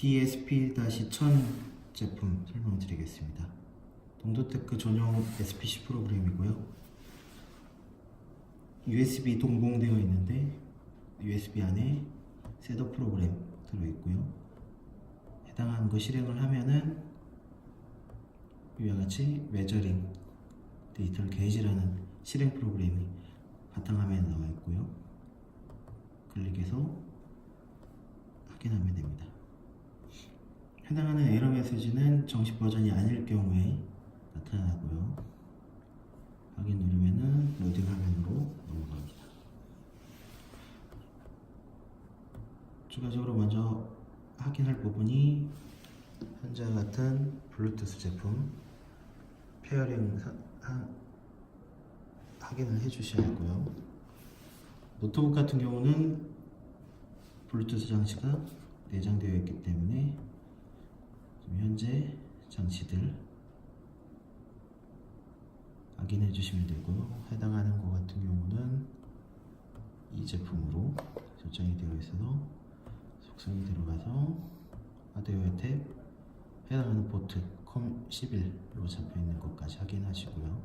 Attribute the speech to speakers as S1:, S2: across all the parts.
S1: DSP-1000 제품 설명드리겠습니다. 동도테크 전용 SPC 프로그램이고요. USB 동봉되어 있는데 USB 안에 셋업 프로그램 들어있고요. 해당하는 거 실행을 하면은 이와 같이 메저링 데이터를 게이지라는 실행 프로그램이 바탕화면에 나와 있고요. 클릭해서 확인하면 됩니다. 해당하는 에러 메시지는 정식 버전이 아닐 경우에 나타나고요. 확인 누르면은 로딩 화면으로 넘어갑니다. 추가적으로 먼저 확인할 부분이 현재 같은 블루투스 제품 페어링 사- 하- 확인을 해 주셔야 하고요. 노트북 같은 경우는 블루투스 장치가 내장되어 있기 때문에 현재 장치들 확인해 주시면 되고요. 해당하는 것 같은 경우는 이 제품으로 설정이 되어 있어서 속성이 들어가서 하드웨어 탭 해당하는 포트 COM11로 잡혀 있는 것까지 확인하시고요.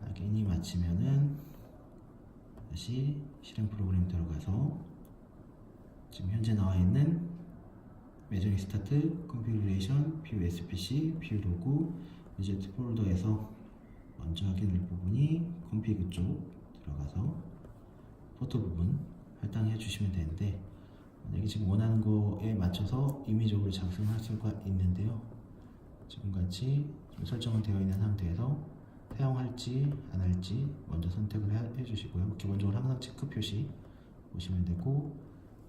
S1: 확인이 마치면은 다시 실행 프로그램 들어가서 지금 현재 나와 있는 메저링 스타트, 컨피그레이션, 뷰 SPC, 뷰 로그, 위젯 폴더에서 먼저 확인할 부분이 컨피그 쪽 들어가서 포토 부분 할당해 주시면 되는데 만약에 지금 원하는 거에 맞춰서 임의적으로 작성할 수가 있는데요. 지금같이 좀 설정은 되어 있는 상태에서 사용할지 안 할지 먼저 선택을 해, 해주시고요. 기본적으로 항상 체크 표시 보시면 되고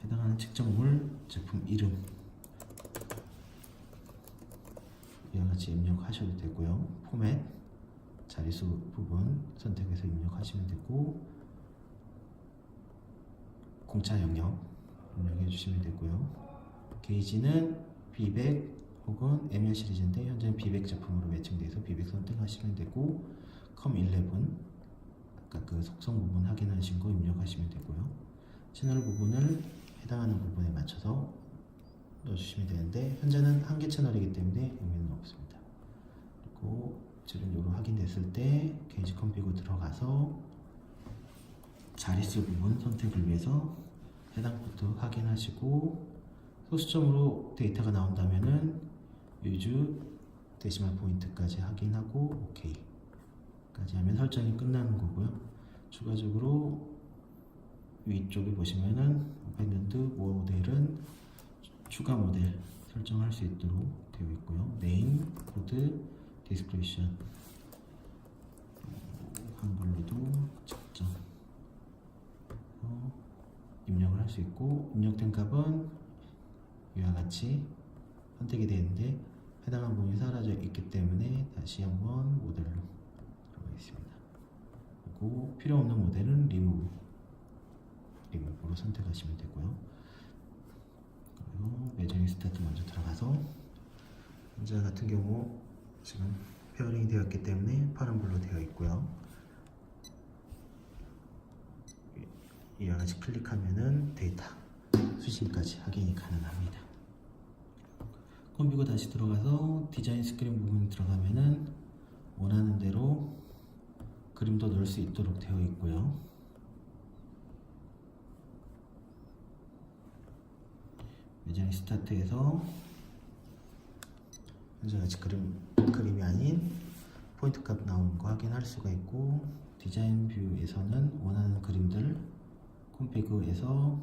S1: 해당하는 측정물 제품 이름 이와 같이 입력하셔도 되고요. 포맷 자리수 부분 선택해서 입력하시면 되고 공차 영역 입력해 주시면 되고요. 게이지는 B100 혹은 ML 시리즈인데 현재는 B100 제품으로 매칭돼서 B100 선택하시면 되고 COM11 아까 그 속성 부분 확인하신 거 입력하시면 되고요. 채널 부분을 해당하는 부분에 맞춰서 넣어주시면 되는데 현재는 한 개 채널이기 때문에 의미는 없습니다. 그리고 지금 요로 확인됐을 때 게이지 컴피그 들어가서 자릿수 부분 선택을 위해서 해당 포트 확인하시고 소수점으로 데이터가 나온다면은 유주 데시말 포인트까지 확인하고 오케이 까지 하면 설정이 끝나는 거고요. 추가적으로 위쪽에 보시면은 오펜랜드 모델은 추가 모델 설정할 수 있도록 되어 있고요. 네임, 코드, 디스크리션 한글로도 적정 어, 입력을 할 수 있고 입력된 값은 이와 같이 선택이 되는데 해당한 부분이 사라져 있기 때문에 다시 한번 모델로 들어가 있습니다. 그리고 필요 없는 모델은 리무브 리무브로 선택하시면 되고요. 매저링 스타트 먼저 들어가서 현재 같은 경우 지금 페어링이 되었기 때문에 파란 불로 되어 있고요. 이- 이와 같이 클릭하면은 데이터 수신까지 확인이 가능합니다. 컴퓨터 다시 들어가서 디자인 스크린 부분 들어가면은 원하는 대로 그림도 넣을 수 있도록 되어 있고요. 매장 스타트에서 현재 같이 그림 그림이 아닌 포인트 값 나오는 거 확인할 수가 있고 디자인 뷰에서는 원하는 그림들 콤피그에서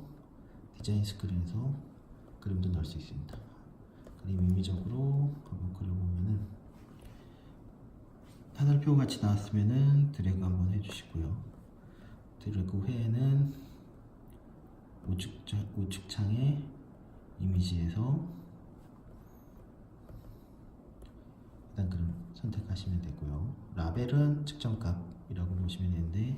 S1: 디자인 스크린에서 그림도 넣을 수 있습니다. 그림 임의적으로 한번 그려보면은 하늘표 같이 나왔으면은 드래그 한번 해주시고요. 드래그 후에는 우측 우측창에 이미지에서 일단 그럼 선택하시면 되고요. 라벨은 측정값이라고 보시면 되는데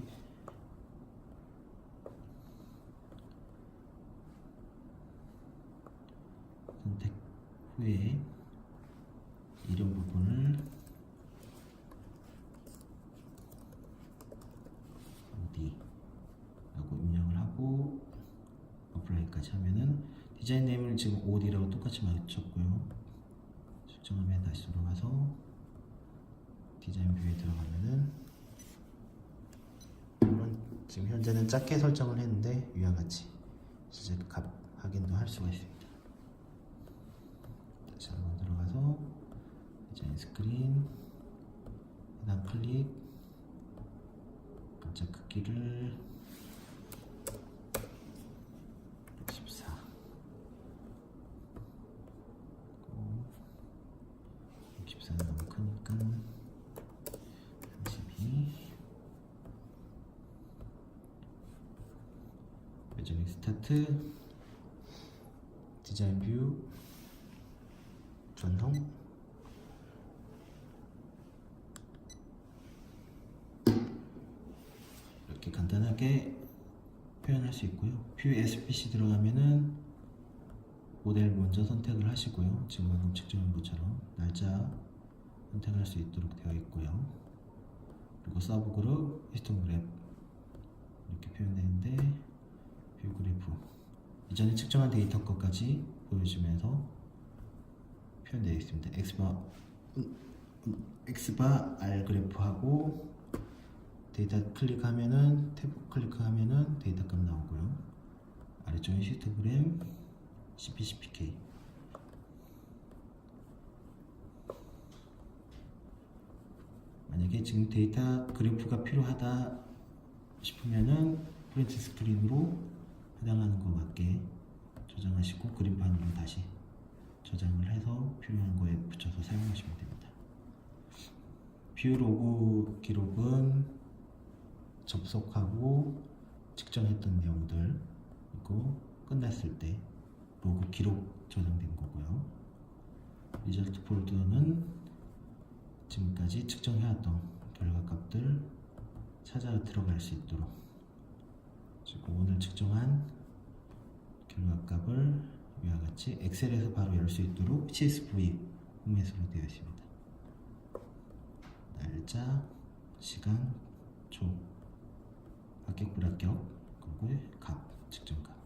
S1: 선택 후에 이름 부분을 어디라고 입력을 하고 어플라이까지 하면은 디자인 네임을 지금 OD라고 똑같이 맞췄고요. 측정하면 다시 돌아가서 디자인 뷰에 들어가면은 물론 지금 현재는 작게 설정을 했는데 위와 같이 실제 값 확인도 할 수가 있습니다. 다시 한번 들어가서 디자인 스크린 해당 클릭 글자 크기를 14 64는 너무 크니까 32 매저링 스타트 디자인 뷰 전송 이렇게 간단하게 표현할 수 있고요. 뷰 SPC 들어가면은 모델 먼저 선택을 하시고요. 지금 방금 측정한 것처럼 날짜 선택할 수 있도록 되어 있고요. 그리고 서브 그룹 히스토그래프 이렇게 표현되는데 뷰 그래프. 이전에 측정한 데이터 것까지 보여주면서 표현되어 있습니다. X바 음, 음, X바 R 그래프하고 데이터 클릭하면은 탭 클릭하면은 데이터 값 나오고요. 아래쪽에 히스토그램 CPCPK 만약에 지금 데이터 그래프가 필요하다 싶으면은 프린트 스크린으로 해당하는 거 맞게 저장하시고 그림판으로 다시 저장을 해서 필요한 거에 붙여서 사용하시면 됩니다. 뷰 로그 기록은 접속하고 측정했던 내용들 그리고 끝났을 때 로그 기록 저장된 거고요. 리절트 폴더는 지금까지 측정해왔던 결과값들 찾아 들어갈 수 있도록 지금 오늘 측정한 결과값을 위와 같이 엑셀에서 바로 열 수 있도록 CSV 포맷으로 되어 있습니다. 날짜, 시간, 초, 합격 불합격, 그리고 값, 측정값